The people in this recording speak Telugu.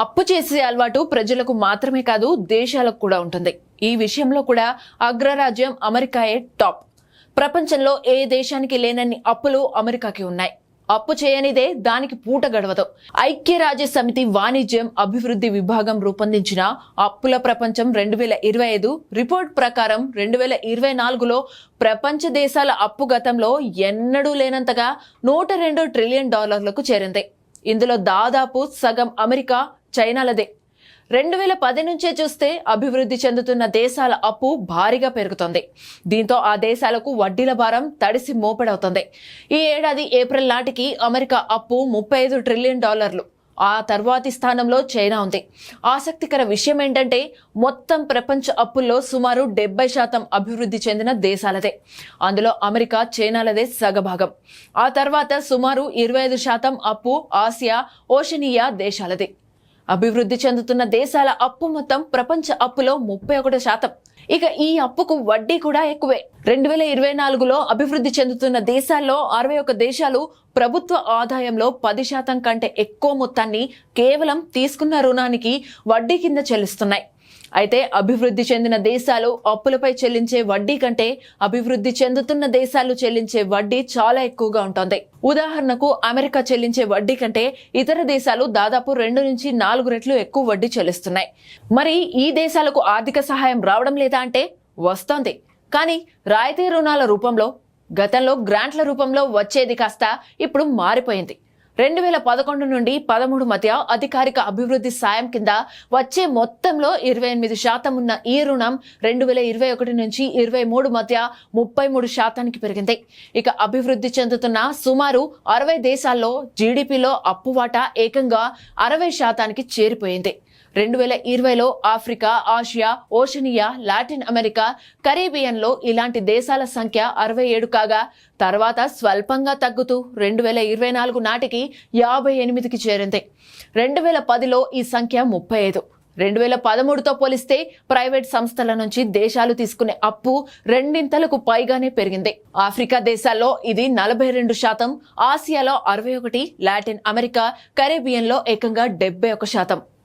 అప్పు చేసే అలవాటు ప్రజలకు మాత్రమే కాదు దేశాలకు కూడా ఉంటుంది. ఈ విషయంలో కూడా అగ్రరాజ్యం అమెరికాయే టాప్. ప్రపంచంలో ఏ దేశానికి లేనన్ని అప్పులు అమెరికాకి ఉన్నాయి. అప్పు చేయనిదే దానికి పూట గడవదు. ఐక్యరాజ్య సమితి వాణిజ్యం అభివృద్ధి విభాగం రూపొందించిన అప్పుల ప్రపంచం రెండు వేల ఇరవై ఐదు రిపోర్ట్ ప్రకారం రెండు వేల ఇరవై నాలుగులో ప్రపంచ దేశాల అప్పు గతంలో ఎన్నడూ లేనంతగా నూట రెండు ట్రిలియన్ డాలర్లకు చేరింది. ఇందులో దాదాపు సగం అమెరికా చైనాలదే. రెండు వేల పది నుంచే చూస్తే అభివృద్ధి చెందుతున్న దేశాల అప్పు భారీగా పెరుగుతుంది. దీంతో ఆ దేశాలకు వడ్డీల భారం తడిసి మోపెడవుతుంది. ఈ ఏడాది ఏప్రిల్ నాటికి అమెరికా అప్పు ముప్పై ఐదు ట్రిలియన్ డాలర్లు. ఆ తర్వాతి స్థానంలో చైనా ఉంది. ఆసక్తికర విషయం ఏంటంటే మొత్తం ప్రపంచ అప్పుల్లో సుమారు డెబ్బై శాతం అభివృద్ధి చెందిన దేశాలదే. అందులో అమెరికా చైనాలదే సగభాగం. ఆ తర్వాత సుమారు ఇరవై ఐదు శాతం అప్పు ఆసియా ఓషనియా దేశాలదే. అభివృద్ధి చెందుతున్న దేశాల అప్పు మొత్తం ప్రపంచ అప్పులో ముప్పై ఒకటి శాతం. ఇక ఈ అప్పుకు వడ్డీ కూడా ఎక్కువే. రెండు వేల ఇరవై నాలుగులో అభివృద్ధి చెందుతున్న దేశాల్లో అరవై ఒక దేశాలు ప్రభుత్వ ఆదాయంలో పది శాతం కంటే ఎక్కువ మొత్తాన్ని కేవలం తీసుకున్న రుణానికి వడ్డీ కింద చెల్లిస్తున్నాయి. అయితే అభివృద్ధి చెందిన దేశాలు అప్పులపై చెల్లించే వడ్డీ కంటే అభివృద్ధి చెందుతున్న దేశాలు చెల్లించే వడ్డీ చాలా ఎక్కువగా ఉంటుంది. ఉదాహరణకు అమెరికా చెల్లించే వడ్డీ కంటే ఇతర దేశాలు దాదాపు రెండు నుంచి నాలుగు రెట్లు ఎక్కువ వడ్డీ చెల్లిస్తున్నాయి. మరి ఈ దేశాలకు ఆర్థిక సహాయం రావడం లేదా అంటే వస్తోంది. కానీ రాయితీ రుణాల రూపంలో గతంలో గ్రాంట్ల రూపంలో వచ్చేది కాస్త ఇప్పుడు మారిపోయింది. రెండు వేల పదకొండు నుండి పదమూడు మధ్య అధికారిక అభివృద్ధి సాయం కింద వచ్చే మొత్తంలో ఇరవై ఎనిమిది శాతం ఉన్న ఈ రుణం రెండు వేల ఇరవై ఒకటి నుంచి ఇరవై మూడు మధ్య ముప్పై మూడు శాతానికి పెరిగింది. ఇక అభివృద్ధి చెందుతున్న సుమారు అరవై దేశాల్లో జీడిపిలో అప్పు వాటా ఏకంగా అరవై శాతానికి చేరిపోయింది. రెండు వేల ఇరవైలో Africa Asia Oceania Latin America కరీబియన్లో ఇలాంటి దేశాల సంఖ్య అరవై ఏడు కాగా తర్వాత స్వల్పంగా తగ్గుతూ రెండు వేల ఇరవై నాలుగు నాటికి యాభై ఎనిమిదికి చేరింది. రెండు వేల పదిలో ఈ సంఖ్య ముప్పై ఐదు. రెండు వేల పదమూడుతో పోలిస్తే ప్రైవేట్ సంస్థల నుంచి దేశాలు తీసుకునే అప్పు రెండింతలకు పైగానే పెరిగింది. ఆఫ్రికా దేశాల్లో ఇది నలభై రెండు శాతం ఆసియాలో అరవై ఒకటి లాటిన్ అమెరికా కరేబియన్లో ఏకంగా డెబ్బై ఒక శాతం.